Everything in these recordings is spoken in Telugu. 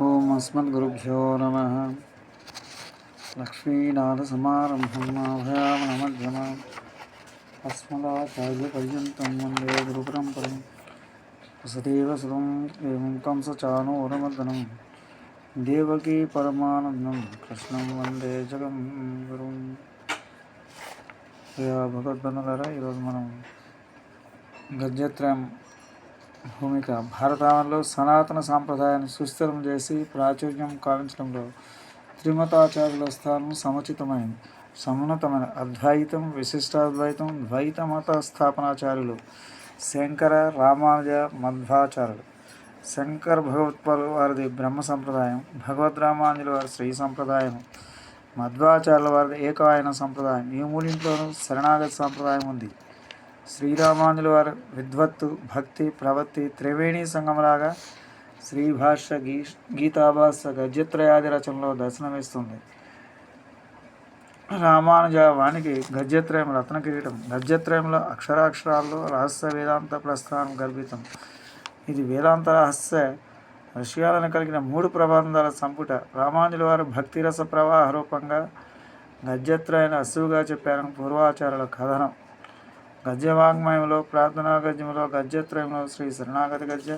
ఓం అస్మద్గురుభ్యో నమ లక్ష్మీనాథసమారంభం అభయామనమధ్యమం అస్మదాచార్యపర్యంతం వందే గురుపరంపరం వసుదేవ సుతం ఏం కంసచానూరమర్దనం దేవకీ పరమానందం కృష్ణం వందే జగం గురుం ప్రియ భగవద్బంధులారా ఈరోజు మనం గద్యత్రయం భూమిక భారతంలో సనాతన సాంప్రదాయాన్ని సుస్థిరం చేసి ప్రాచుర్యం కావించడంలో త్రిమతాచార్యుల స్థానం సముచితమైంది. సమున్నతమైన అద్వైతం విశిష్టాద్వైతం ద్వైత మత స్థాపనాచార్యులు శంకర రామానుజ మధ్వాచార్యులు. శంకర్ భగవత్పాలు వారిది బ్రహ్మ సంప్రదాయం భగవద్ రామానుజుల వారి శ్రీ సంప్రదాయం మధ్వాచార్యుల వారిది ఏకాయన సంప్రదాయం. ఈ మూడింట్లోనూ శరణాగతి సంప్రదాయం ఉంది. శ్రీరామానుల వారు విద్వత్తు భక్తి ప్రవృత్తి త్రివేణి సంగమలాగా శ్రీభాష్య గీ గీతాభాష్య గద్యత్రయాది రచనలో దర్శనమిస్తుంది. రామానుజ వానికి గద్యత్రయం రత్న కిరీటం గద్యత్రయంలో అక్షరాక్షరాల్లో రహస్య వేదాంత ప్రస్థానం కల్పితం. ఇది వేదాంత రహస్య విషయాలను కలిగిన మూడు ప్రబంధాల సంపుట రామానుజుల వారు భక్తిరస ప్రవాహ రూపంగా గద్యత్రయాన్ని అసువుగా చెప్పారని పూర్వాచార్యుల కథనం. గద్యవాంగ్మయంలో ప్రార్థనా గద్యంలో గద్యత్రయంలో శ్రీ శరణాగతి గద్య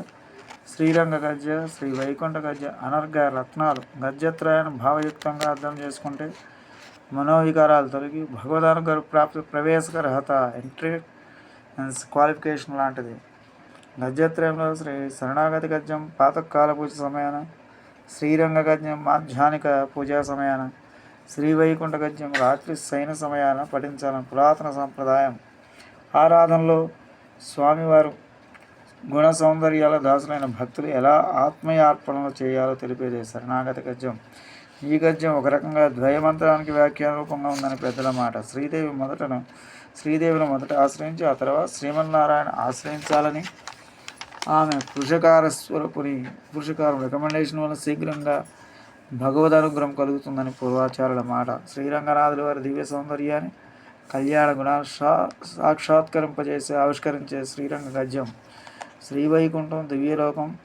శ్రీరంగ గద్య శ్రీ వైకుంఠ గద్య అనర్ఘ రత్నాలు గద్యత్రయాన్ని భావయుక్తంగా అర్థం చేసుకుంటే మనోవికారాలు తొలగి భగవదానుగారు ప్రాప్తి ప్రవేశకర్హత ఎంట్రీ క్వాలిఫికేషన్ లాంటిది. గద్యత్రయంలో శ్రీ శరణాగతి గద్యం పాతకాల పూజ సమయాన శ్రీరంగ గద్యం మాధ్యానిక పూజా సమయాన శ్రీ వైకుంఠ గద్యం రాత్రి శైన సమయాన పఠించాలని పురాతన సంప్రదాయం ఆరాధనలో స్వామివారు గుణ సౌందర్యాల దాసులైన భక్తులు ఎలా ఆత్మీయార్పణలు చేయాలో తెలిపేదే శరణాగత గద్యం. ఈ గద్యం ఒక రకంగా ద్వయమంత్రానికి వ్యాఖ్యాన రూపంగా ఉందని పెద్దల మాట. శ్రీదేవి మొదటను శ్రీదేవిని మొదట ఆశ్రయించి ఆ తర్వాత శ్రీమన్నారాయణ ఆశ్రయించాలని ఆమె పురుషకార స్వరూపుని పురుషకారం రికమెండేషన్ వల్ల శీఘ్రంగా భగవద్ అనుగ్రహం కలుగుతుందని పూర్వాచారుల మాట. శ్రీరంగనాథుల వారి దివ్య సౌందర్యాన్ని కళ్యాణ గుణా సా సాక్షాత్కరింపజేసే ఆవిష్కరించే శ్రీరంగ గద్యం. శ్రీవైకుంఠం దివ్యలోకం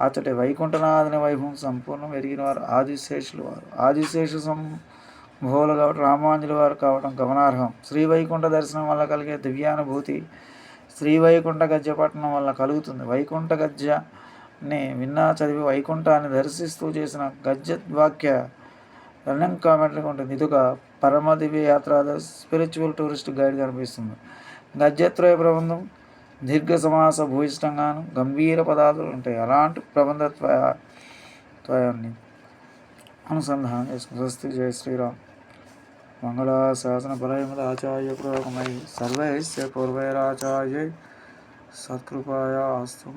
అతడి వైకుంఠనాథుని వైభవం సంపూర్ణం ఎరిగిన వారు ఆదిశేషులు వారు. ఆదిశేష సంభోలు కాబట్టి రామాంజుల వారు కావడం గమనార్హం. శ్రీవైకుంఠ దర్శనం వల్ల కలిగే దివ్యానుభూతి శ్రీవైకుంఠ గద్య పట్టణం వల్ల కలుగుతుంది. వైకుంఠ గద్యని విన్నా చదివి వైకుంఠాన్ని దర్శిస్తూ చేసిన గద్య వాక్య రన్నింగ్ కామెంట్గా ఉంటుంది. ఇది ఒక పరమదివ్య యాత్ర స్పిరిచువల్ టూరిస్ట్ గైడ్ కనిపిస్తుంది. గద్యత్రయ ప్రబంధం దీర్ఘ సమాస భూయిష్టంగాను గంభీర పదార్థాలు ఉంటాయి. అలాంటి ప్రబంధ త్వయాన్ని అనుసంధానం చేసుకుని స్వస్తి జయ శ్రీరామ్. మంగళాశాసన పరయముల ఆచార్య పురోగమై. సర్వైశ్య పూర్వైరాచార్య. సత్కృపాయ ఆస్తు